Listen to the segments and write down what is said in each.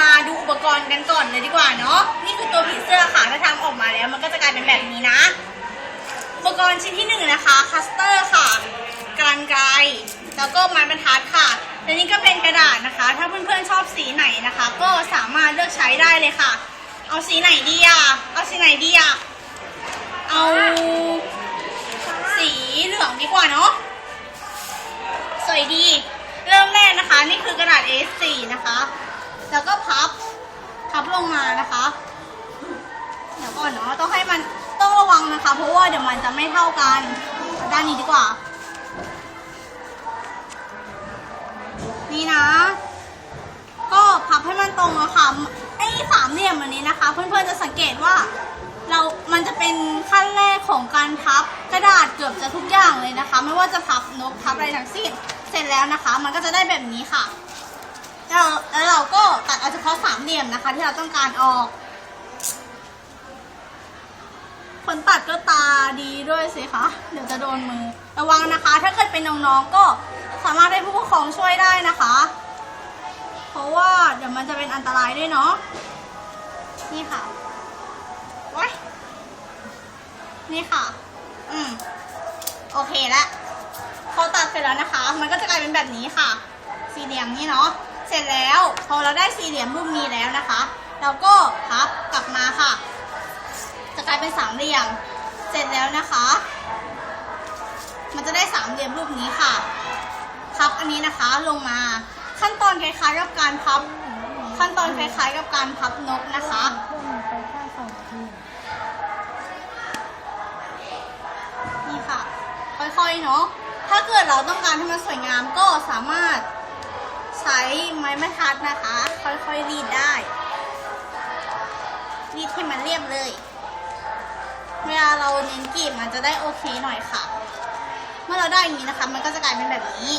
มาดูอุปกรณ์กันก่อนเลยดีกว่าเนาะนี่คือตัวผีเสื้อค่ะถ้าทำออกมาแล้วมันก็จะกลายเป็นแบบนี้นะ อุปกรณ์ชิ้นที่หนึ่งนะคะคัสเตอร์ค่ะกรรไกรแล้วก็ไม้บรรทัดค่ะและนี่ก็เป็นกระดาษนะคะ ถ้าเพื่อนๆชอบสีไหนนะคะ ก็สามารถเลือกใช้ได้เลยค่ะ เอาสีไหนดีอะเอาสีไหนดีอะเอาสีเหลืองดีกว่าเนาะสวยดี เริ่มแรกนะคะนี่คือกระดาษ A4 นะคะ แล้วก็พับ พับลงมานะคะ เดี๋ยวก่อนเนาะต้องให้มันต้องระวังนะคะ เพราะว่าเดี๋ยวมันจะไม่เท่ากันด้านนี้ดีกว่า นี่นะ ก็พับให้มันตรงอะค่ะไอ้สามเหลี่ยมอันนี้นะคะ เพื่อนๆจะสังเกตว่าเรา มันจะเป็นขั้นแรกของการพับกระดาษเกือบจะทุกอย่างเลยนะคะ ไม่ว่าจะพับนกพับอะไรทั้งสิ้น เสร็จแล้วนะคะ มันก็จะได้แบบนี้ค่ะ แล้วแล้วเราก็ตัดเอาเฉพาะสามเหลี่ยมนะคะ ที่เราต้องการออกคนตัดก็ตาดีด้วยสิคะ เดี๋ยวจะโดนมือ ระวังนะคะ ถ้าเกิดเป็นน้องๆ ก็สามารถให้ผู้ปกครองช่วยได้นะคะ เพราะว่าเดี๋ยวมันจะเป็นอันตรายด้วยเนาะ นี่ค่ะว้นี่ค่ะ อืม โอเคแล้วพอตัดเสร็จแล้วนะคะ มันก็จะกลายเป็นแบบนี้ค่ะ สี่เหลี่ยมนี่เนาะ เสร็จแล้วพอเราได้สี่เหลี่ยมรูปนี้แล้วนะคะ เราก็พับกลับมาค่ะ จะกลายเป็นสามเหลี่ยม เสร็จแล้วนะคะ มันจะได้สามเหลี่ยมรูปนี้ค่ะ พับอันนี้นะคะลงมา ขั้นตอนคล้ายๆกับการพับ ขั้นตอนคล้ายๆกับการพับนกนะคะนี่ค่ะ ค่อยๆเนาะถ้าเกิดเราต้องการให้มันสวยงามก็สามารถ ใช้ไม้บรรทัดนะคะ ค่อยๆรีดได้ รีดให้มันเรียบเลย เวลาเราเน้นกรีบมันจะได้โอเคหน่อยค่ะ เมื่อเราได้อย่างนี้นะคะ มันก็จะกลายเป็นแบบนี้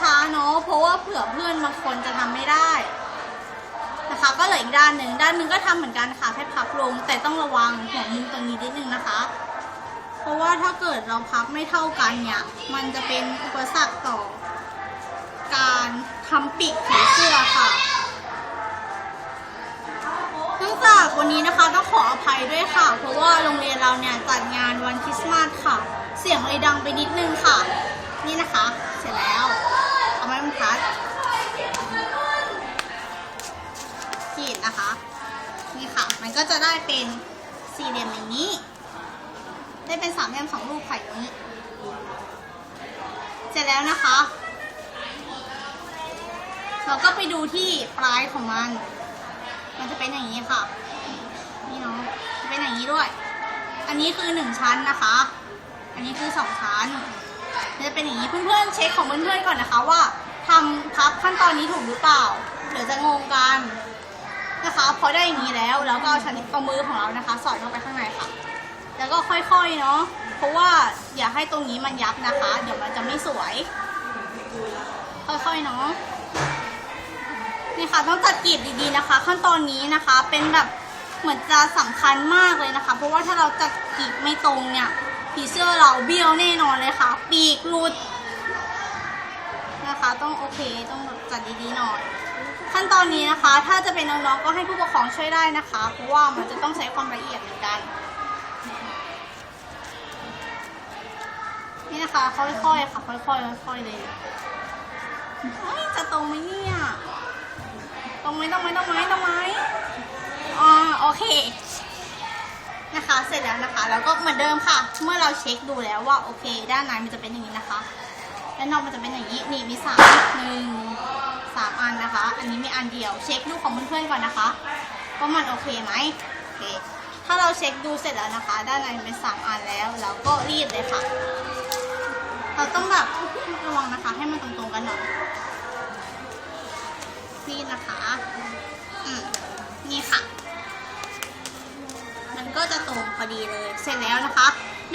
ช้าๆเนาะเพราะว่าเผื่อเพื่อนบางคนจะทำไม่ได้นะคะก็เหลืออีกด้านหนึ่งด้านหนึ่งก็ทำเหมือนกันค่ะแค่พับลง แต่ต้องระวังหัวมุมตรงนี้นิดนึงนะคะ เพราะว่าถ้าเกิดเราพับไม่เท่ากันเนี่ย มันจะเป็นอุปสรรคต่อ การทำปีกผีเสื้อค่ะเนื่องจากวันนี้นะคะต้องขออภัยด้วยค่ะ เพราะว่าโรงเรียนเราเนี่ยจัดงานวันคริสต์มาสค่ะ เสียงเลยดังไปนิดนึงค่ะ นี่นะคะ เสร็จแล้ว เอาไม้บรรทัดขีดนะคะ นี่ค่ะ มันก็จะได้เป็นสี่เหลี่ยมอย่างนี้ ได้เป็นสามเหลี่ยมสองรูปไข่นี้ เสร็จแล้วนะคะ เราก็ไปดูที่ปลายของมัน มันจะเป็นอย่างนี้ค่ะ นี่เนาะจะเป็นอย่างนี้ด้วย อันนี้คือหนึ่งชั้นนะคะ อันนี้คือสองชั้นมันจะเป็นอย่างนี้เพื่อนๆเช็คของเพื่อนๆก่อนนะคะว่าทำพับขั้นตอนนี้ถูกหรือเปล่าเดี๋ยวจะงงกันนะคะพอได้อย่างนี้แล้วเราก็เอาชั้นเอามือของเรานะคะ สอดเข้าไปข้างในค่ะ แล้วก็ค่อยๆเนาะเพราะว่าอย่าให้ตรงนี้มันยับนะคะ เดี๋ยวมันจะไม่สวย ค่อยๆเนาะ นี่ค่ะต้องจัดกรีบดีๆนะคะ ขั้นตอนนี้นะคะเป็นแบบเหมือนจะสำคัญมากเลยนะคะ เพราะว่าถ้าเราจัดกรีบไม่ตรงเนี่ยผีเสื้อเราเบี้ยวแน่นอนเลยค่ะ ปีกหลุดนะคะต้องโอเคต้องแบบจัดดีๆหน่อยขั้นตอนนี้นะคะ ถ้าจะเป็นน้องๆก็ให้ผู้ปกครองช่วยได้นะคะ เพราะว่ามันจะต้องใช้ความละเอียดเหมือนกันนี่นะคะค่อยๆค่ะค่อยๆค่อยๆเลยจะตรงไหมเนี่ย ตรงไหมตรงไหมตรงไหมตรงไหมอ่าโอเค นะคะ เสร็จแล้วนะคะ แล้วก็เหมือนเดิมค่ะ เมื่อเราเช็คดูแล้วว่าโอเค ด้านในมันจะเป็นอย่างนี้นะคะ ด้านนอกมันจะเป็นอย่างนี้ นี่มีสามหนึ่งสามอันนะคะ อันนี้มีอันเดียว เช็คดูของเพื่อนๆก่อนนะคะว่ามันโอเคไหมโอเค ถ้าเราเช็คดูเสร็จแล้วนะคะ ด้านในเป็นสามอันแล้วเราก็รีดเลยค่ะ เราต้องแบบระวังนะคะ ให้มันตรงๆกันหน่อย นี่นะคะ อืมนี่ค่ะ มันก็จะตรงพอดีเลย เสร็จแล้วนะคะ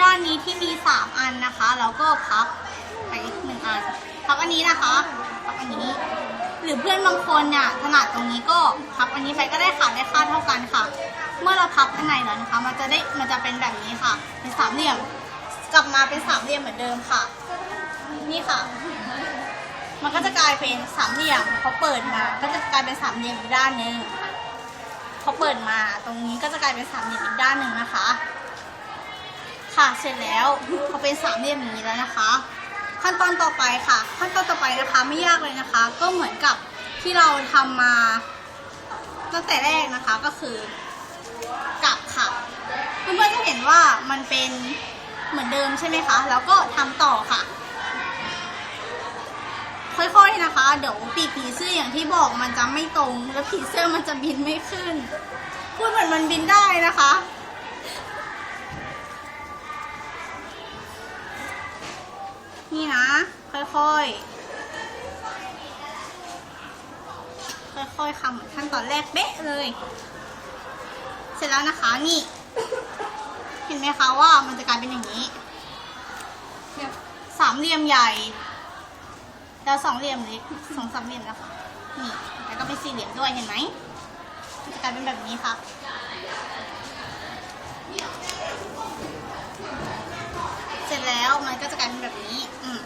ด้านนี้ที่มีสามอันนะคะ เราก็พับไปหนึ่งอัน พับอันนี้นะคะ พับอันนี้ หรือเพื่อนบางคนเนี่ยถนัดตรงนี้ก็พับอันนี้ไปก็ได้ค่ะ ได้ค่าเท่ากันค่ะ เมื่อเราพับอันไหนแล้วนะคะ มันจะได้ มันจะเป็นแบบนี้ค่ะ เป็นสามเหลี่ยม กลับมาเป็นสามเหลี่ยมเหมือนเดิมค่ะ นี่ค่ะ มันก็จะกลายเป็นสามเหลี่ยมพอเปิดมา ก็จะกลายเป็นสามเหลี่ยมอีกด้านหนึ่งพอเปิดมาตรงนี้ก็จะกลายเป็นสามเหลี่ยมอีกด้านหนึ่งนะคะ ค่ะเสร็จแล้วพอเป็นสามเหลี่ยมอย่างนี้แล้วนะคะ ขั้นตอนต่อไปค่ะ ขั้นตอนต่อไปนะคะไม่ยากเลยนะคะ ก็เหมือนกับที่เราทำมาตั้งแต่แรกนะคะก็คือกลับค่ะเพื่อนๆจะเห็นว่ามันเป็นเหมือนเดิมใช่ไหมคะ แล้วก็ทำต่อค่ะ ค่อยๆนะคะ เดี๋ยวปีกผีเสื้ออย่างที่บอกมันจะไม่ตรง แล้วผีเสื้อมันจะบินไม่ขึ้น พูดเหมือนมันบินได้นะคะ นี่นะ ค่อยๆ ค่อยๆทำเหมือนขั้นตอนแรกเป๊ะเลย เสร็จแล้วนะคะนี่ เห็นไหมคะว่ามันจะกลายเป็นอย่างนี้สามเหลี่ยมใหญ่ แล้วสองเหลี่ยมเล็กสองสามเหลี่ยมนะคะนี่แล้วก็เป็นสี่เหลี่ยมด้วยเห็นไหมมันจะกลายเป็นแบบนี้ค่ะเสร็จแล้วมันก็จะกลายเป็นแบบนี้อืม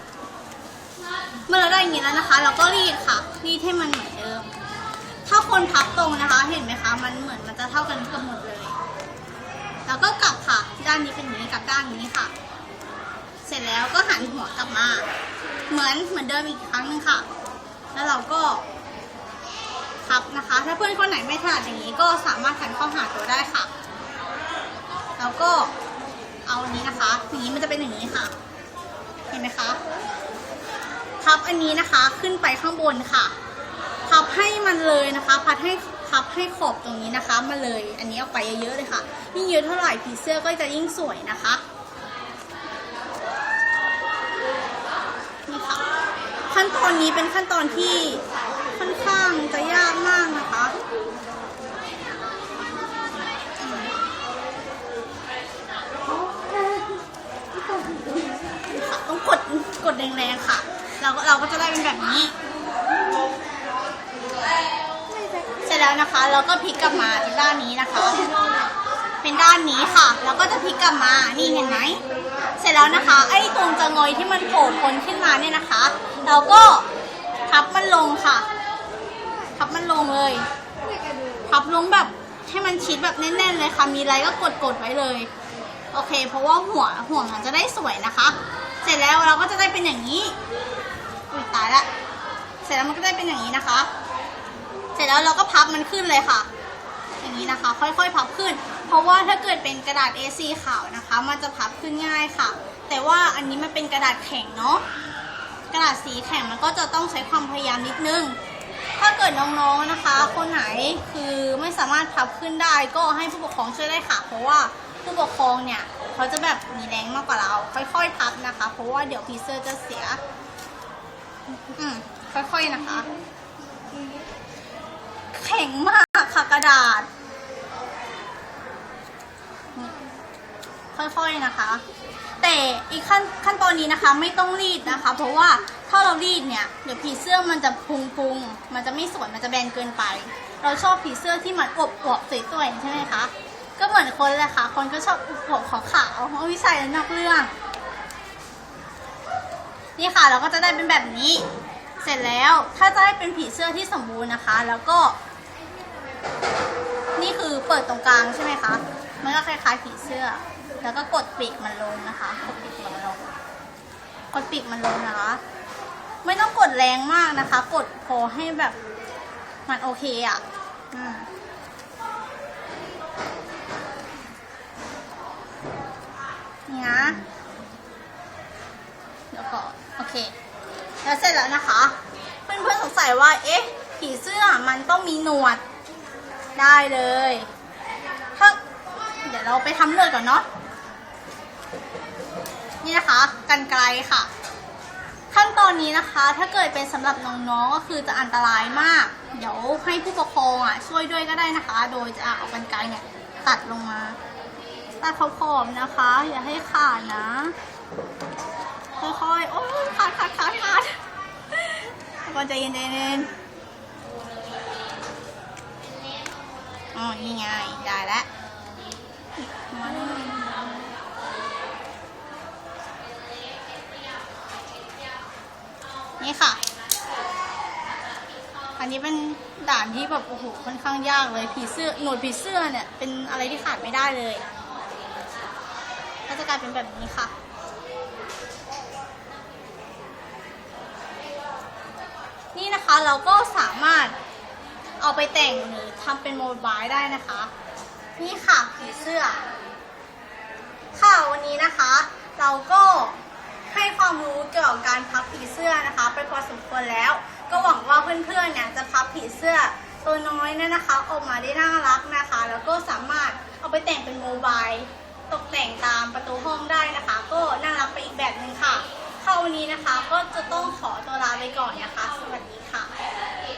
เมื่อเราได้อย่างนี้แล้วนะคะ เราก็รีดค่ะ รีดให้มันเหมือนเดิม ถ้าคนพับตรงนะคะ เห็นไหมคะ มันเหมือนมันจะเท่ากันกือบหมดเลย แล้วก็กลับค่ะ ด้านนี้เป็นอย่างนี้กับด้านนี้ค่ะ เสร็จแล้วก็หันหัวกลับมา เหมือนเหมือนเดิมอีกครั้งหนึ่งค่ะ แล้วเราก็พับนะคะ ถ้าเพื่อนคนไหนไม่ถนัดอย่างนี้ก็สามารถหันเข้าหาตัวได้ค่ะ แล้วก็เอาอันนี้นะคะอย่างนี้มันจะเป็นอย่างนี้ค่ะ เห็นไหมคะ พับอันนี้นะคะขึ้นไปข้างบนค่ะ พับให้มันเลยนะคะ พับให้พับให้ขอบตรงนี้นะคะ มาเลย อันนี้เอาไปเยอะๆเลยค่ะ ยิ่งเยอะเท่าไหร่ผีเสื้อก็จะยิ่งสวยนะคะ นี่ค่ะ ขั้นตอนนี้เป็นขั้นตอนที่ค่อนข้างจะยากมากนะคะ ต้องกดกดแรงๆค่ะ เราก็เราก็จะได้เป็นแบบนี้ เสร็จแล้วนะคะ เราก็พลิกกลับมาด้านนี้นะคะ เป็นด้านนี้ค่ะ แล้วก็จะพลิกกลับมา นี่เห็นไหม เสร็จแล้วนะคะ ไอ้ตรงจะงอยที่มันโผล่พ้นขึ้นมาเนี่ยนะคะ เราก็พับมันลงค่ะ พับมันลงเลย พับลงแบบให้มันชิดแบบแน่นๆเลยค่ะ มีอะไรก็กดกดๆไว้เลย โอเค เพราะว่าหัวหัวมันจะได้สวยนะคะ เสร็จแล้วเราก็จะได้เป็นอย่างนี้ อุ้ยตายละ เสร็จแล้วมันก็ได้เป็นอย่างนี้นะคะ เสร็จแล้วเราก็พับมันขึ้นเลยค่ะ อย่างนี้นะคะ ค่อยๆ พับขึ้น เพราะว่าถ้าเกิดเป็นกระดาษ A4 ขาวนะคะ มันจะพับขึ้นง่ายค่ะ แต่ว่าอันนี้มันเป็นกระดาษแข็งเนาะกระดาษสีแข็งมันก็จะต้องใช้ความพยายามนิดนึง ถ้าเกิดน้องๆนะคะ คนไหนคือไม่สามารถพับขึ้นได้ก็ให้ผู้ปกครองช่วยได้ค่ะ เพราะว่าผู้ปกครองเนี่ยเขาจะแบบมีแรงมากกว่าเรา ค่อยๆพับนะคะ เพราะว่าเดี๋ยวพีเซอร์จะเสียอืมค่อยๆนะคะ แข็งมากค่ะกระดาษ ค่อยๆนะคะ แต่อีกขั้นขั้นตอนนี้นะคะไม่ต้องรีดนะคะ เพราะว่าถ้าเรารีดเนี่ยเดี๋ยวผีเสื้อมันจะพุงพุงๆมันจะไม่สวยมันจะแบนเกินไป เราชอบผีเสื้อที่มันอบอวบๆสวยๆใช่ไหมคะก็เหมือนคนเลยค่ะ คนก็ชอบอบอวบขาวๆเพราะวิชัยนอกเรื่อง นี่ค่ะเราก็จะได้เป็นแบบนี้ เสร็จแล้วถ้าจะให้เป็นผีเสื้อที่สมบูรณ์นะคะ แล้วก็ นี่คือเปิดตรงกลางใช่ไหมคะมันก็คล้ายๆผีเสื้อ แล้วก็กดปีกมันลงนะคะ กดปีกมันลง กดปีกมันลงนะคะ ไม่ต้องกดแรงมากนะคะ กดพอให้แบบมันโอเคอะนี่นะแล้วก็โอเค แล้วเสร็จแล้วนะคะ เพื่อนๆสงสัยว่า เอ๊ะ ผีเสื้อมันต้องมีหนวด ได้เลยถ้าเดี๋ยวเราไปทำเลือดก่อนเนาะ นี่นะคะ กันไกลค่ะ ขั้นตอนนี้นะคะ ถ้าเกิดเป็นสำหรับน้องๆก็คือจะอันตรายมาก เดี๋ยวให้ผู้ปกครองอะช่วยด้วยก็ได้นะคะ โดยจะเอากันไกลเนี่ยตัดลงมาตัดขอบๆนะคะ อย่าให้ขาดนะค่อยๆโอ้ขาดขาดขาดขาดก่อนใจเย็นๆอ๋อนี่ไงได้แล้วมาเลย นี่ค่ะ อันนี้เป็นด่านที่แบบโอ้โหค่อนข้างยากเลยผีเสื้อหนวดผีเสื้อเนี่ยเป็นอะไรที่ขาดไม่ได้เลยก็จะกลายเป็นแบบนี้ค่ะนี่นะคะเราก็สามารถเอาไปแต่งหรือทำเป็นโมบายได้นะคะ นี่ค่ะผีเสื้อ ค่ะวันนี้นะคะ เราก็ ความรู้เกี่ยวกับการพับผีเสื้อนะคะไปพอสมควรแล้ว ก็หวังว่าเพื่อนๆเนี่ยจะพับผีเสื้อตัวน้อยเนี่ยนะคะ ออกมาได้น่ารักนะคะ แล้วก็สามารถเอาไปแต่งเป็นโมบายตกแต่งตามประตูห้องได้นะคะ ก็น่ารักไปอีกแบบหนึ่งค่ะค่ะวันนี้นะคะก็จะต้องขอตัวลาไปก่อนนะคะสวัสดี